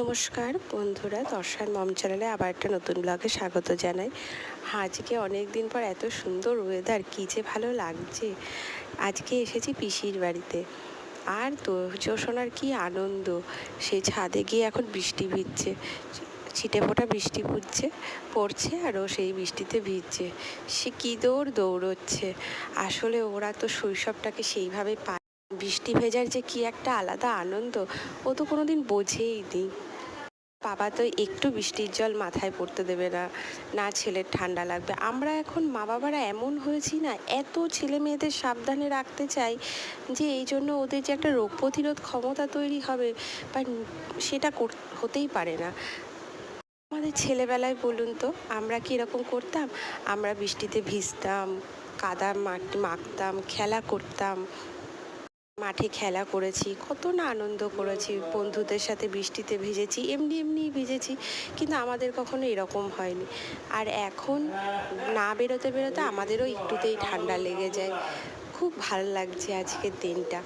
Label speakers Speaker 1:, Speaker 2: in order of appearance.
Speaker 1: নমস্কার বন্ধুরা দর্শন মম চ্যানেলে আবার একটা নতুন ব্লগে স্বাগত জানাই। আজকে অনেক দিন পর এত সুন্দর ওয়েদার কী যে ভালো লাগছে। আজকে এসেছি পিসির বাড়িতে। আর সোনার কী আনন্দ সেই ছাদে গিয়ে এখন বৃষ্টি ভিজছে। ছিটে ফোটা বৃষ্টি পড়ছে পড়ছে আর ও সেই বৃষ্টিতে ভিজছে। সে কী দৌড় দৌড়চ্ছে, আসলে ওরা তো শৈশবটাকে সেইভাবে পায় বৃষ্টি ভেজার যে কি একটা আলাদা আনন্দ, ও তো কোনো দিন বোঝেই নি। বাবা তো একটু বৃষ্টির জল মাথায় পড়তে দেবে না না ছেলের ঠান্ডা লাগবে। আমরা এখন মা বাবারা এমন হয়েছি না, এত ছেলে মেয়েদের সাবধানে রাখতে চাই যে এই জন্য ওদের যে একটা রোগ প্রতিরোধ ক্ষমতা তৈরি হবে, বা সেটা হতেই পারে না। আমাদের ছেলেবেলায় বলুন তো, আমরা কি করতাম? আমরা বৃষ্টিতে ভিজতাম, কাদা মাটি মাখতাম, খেলা করতাম। মাঠে খেলা করেছি, কত না আনন্দ করেছি, বন্ধুদের সাথে বৃষ্টিতে ভিজেছি, এমনি এমনিই ভিজেছি, কিন্তু আমাদের কখনো এরকম হয়নি। আর এখন না বেরোতে বেরোতে আমাদেরও একটুতেই ঠান্ডা লেগে যায়। খুব ভালো লাগছে আজকের দিনটা।